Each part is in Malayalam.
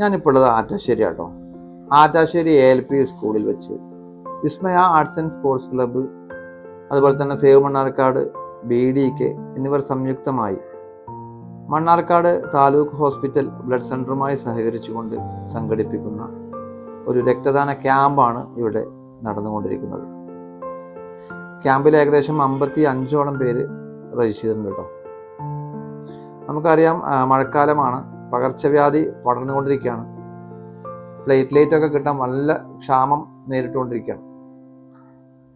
ഞാനിപ്പോൾ ഉള്ളത് ആറ്റാശ്ശേരി ആട്ടോ. ആറ്റാശ്ശേരി എ എൽ പി സ്കൂളിൽ വെച്ച്. Vismaya arts and sports club അതുപോലെ തന്നെ save Mannarkkad B D K എന്നിവർ സംയുക്തമായി മണ്ണാർക്കാട് താലൂക്ക് ഹോസ്പിറ്റൽ ബ്ലഡ് സെന്ററുമായി സഹകരിച്ചുകൊണ്ട് സംഘടിപ്പിക്കുന്ന ഒരു രക്തദാന ക്യാമ്പാണ് ഇവിടെ നടന്നുകൊണ്ടിരിക്കുന്നത്. ക്യാമ്പിൽ ഏകദേശം അമ്പത്തി അഞ്ചോളം പേര് രജിസ്റ്റർ ചെയ്തിട്ടുണ്ട് കേട്ടോ. നമുക്കറിയാം മഴക്കാലമാണ്. പകർച്ചവ്യാധി പടർന്നുകൊണ്ടിരിക്കുകയാണ്. പ്ലേറ്റ്ലേറ്റ് ഒക്കെ കിട്ടാൻ നല്ല ക്ഷാമം നേരിട്ടുകൊണ്ടിരിക്കുകയാണ്.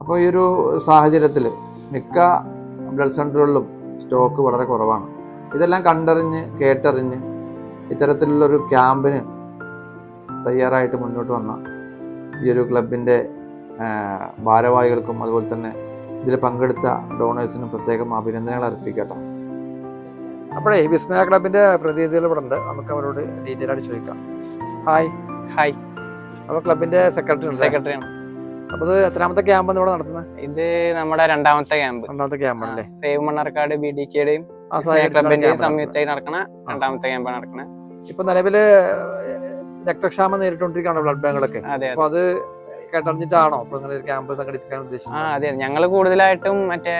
അപ്പോൾ ഈ ഒരു സാഹചര്യത്തിൽ മിക്ക ബ്ലഡ് സെന്ററുകളിലും സ്റ്റോക്ക് വളരെ കുറവാണ്. ഇതെല്ലാം കണ്ടറിഞ്ഞ് കേട്ടറിഞ്ഞ് ഇത്തരത്തിലുള്ളൊരു ക്യാമ്പിന് തയ്യാറായിട്ട് മുന്നോട്ട് വന്ന ഈ ഒരു ക്ലബിന്റെ ഭാരവാഹികൾക്കും അതുപോലെ തന്നെ ഇതിൽ പങ്കെടുത്ത ഡോണേഴ്സിനും പ്രത്യേകം അഭിനന്ദനങ്ങൾ അർപ്പിക്കട്ടെ. അപ്പോഴേ വിസ്മയ ക്ലബിന്റെ പ്രതിനിധികൾ ഇവിടെ ഉണ്ട്. നമുക്ക് അവരോട് ഡീറ്റെയിൽ ആയിട്ട് ചോദിക്കാം. ഹായ് ഹായ് അപ്പൊ ക്ലബിന്റെ സെക്രട്ടറി സെക്രട്ടറി ആണ്. അപ്പോൾ ഇത് എത്രാമത്തെ ക്യാമ്പ് ഇവിടെ നടത്തുന്നത്? ഇത് നമ്മുടെ രണ്ടാമത്തെ ക്യാമ്പ് രണ്ടാമത്തെ ക്യാമ്പ് ആണല്ലേ? സേവ് മണ്ണാർക്കാട് ബി ഡി കെയുടെയും ക്ലബിന്റെയും സംയുക്തമായി നടക്കുന്ന രണ്ടാമത്തെ ക്യാമ്പാണ് നടക്കുന്നത് ഇപ്പൊ നിലവിൽ രക്തക്ഷാമം നേരിട്ടുകൊണ്ടിരിക്കുകയാണ് ബ്ലഡ് ബാങ്കുകളൊക്കെ. അതെ. അപ്പൊ അത് കേട്ടറിഞ്ഞിട്ടാണോ? ഇപ്പൊ ഇങ്ങനെ ഒരു ക്യാമ്പ് സംഘടിപ്പിക്കാൻ ഉദ്ദേശിച്ചത്? ആ അതെ. ഞങ്ങൾ കൂടുതലായിട്ടും മറ്റേ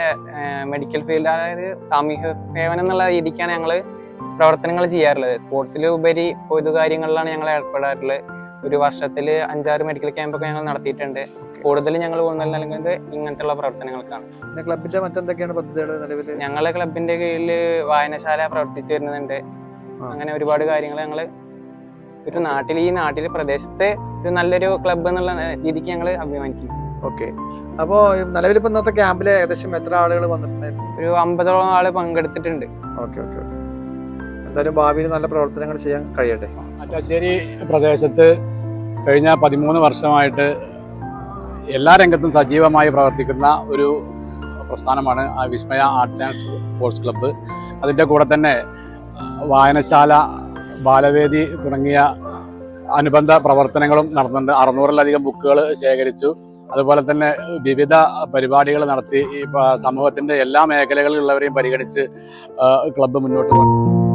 മെഡിക്കൽ ഫീൽഡ് അതായത് സാമൂഹ്യ സേവനം എന്നുള്ള രീതിക്കാണ് ഞങ്ങൾ പ്രവർത്തനങ്ങൾ ചെയ്യാറുള്ളത്. സ്പോർട്സിൽ ഉപരി പൊതു കാര്യങ്ങളിലാണ് ഞങ്ങൾ ഏർപ്പെടാറുള്ളത്. ഒരു വർഷത്തിൽ അഞ്ചാറ് മെഡിക്കൽ ക്യാമ്പൊക്കെ ഞങ്ങൾ നടത്തിയിട്ടുണ്ട്. കൂടുതലും ഞങ്ങൾ ഊന്നൽ നൽകുന്നത് ഇങ്ങനത്തെയുള്ള പ്രവർത്തനങ്ങൾക്കാണ്. ക്ലബിന്റെ മറ്റെന്തൊക്കെയാണ് പദ്ധതികൾ നിലവിൽ ഞങ്ങളെ ക്ലബിന്റെ കീഴിൽ വായനശാല പ്രവർത്തിച്ചു വരുന്നുണ്ട്. അങ്ങനെ ഒരുപാട് കാര്യങ്ങൾ ഞങ്ങൾ ഒരു നാട്ടിൽ ഈ നാട്ടിൽ പ്രദേശത്തെ ഒരു നല്ലൊരു ക്ലബ്ബ് എന്നുള്ള രീതിക്ക് ഞങ്ങൾ അഭിമാനിക്കുന്നു ഓക്കെ അപ്പോ നിലവിൽ ഇപ്പൊ ഇന്നത്തെ ക്യാമ്പിൽ ഏകദേശം എത്ര ആളുകൾ വന്നിട്ടുണ്ടായിരുന്നു? ഒരു അമ്പതോളം ആൾ പങ്കെടുത്തിട്ടുണ്ട്. ഓക്കെ ഓക്കെ എന്തായാലും ഭാവിയിൽ നല്ല പ്രവർത്തനങ്ങൾ ചെയ്യാൻ കഴിയട്ടെ. മറ്റാശ്ശേരി പ്രദേശത്ത് കഴിഞ്ഞ പതിമൂന്ന് വർഷമായിട്ട് എല്ലാ രംഗത്തും സജീവമായി പ്രവർത്തിക്കുന്ന ഒരു പ്രസ്ഥാനമാണ് ആ Vismaya arts and sports club. അതിന്റെ കൂടെ തന്നെ വായനശാല ബാലവേദി തുടങ്ങിയ അനുബന്ധ പ്രവർത്തനങ്ങളും നടത്തുന്നുണ്ട് അറുന്നൂറിലധികം ബുക്കുകൾ ശേഖരിച്ചു. അതുപോലെ തന്നെ വിവിധ പരിപാടികൾ നടത്തി സമൂഹത്തിന്റെ എല്ലാ മേഖലകളിലുള്ളവരെയും പരിഗണിച്ച് ക്ലബ്ബ് മുന്നോട്ട് പോകുന്നു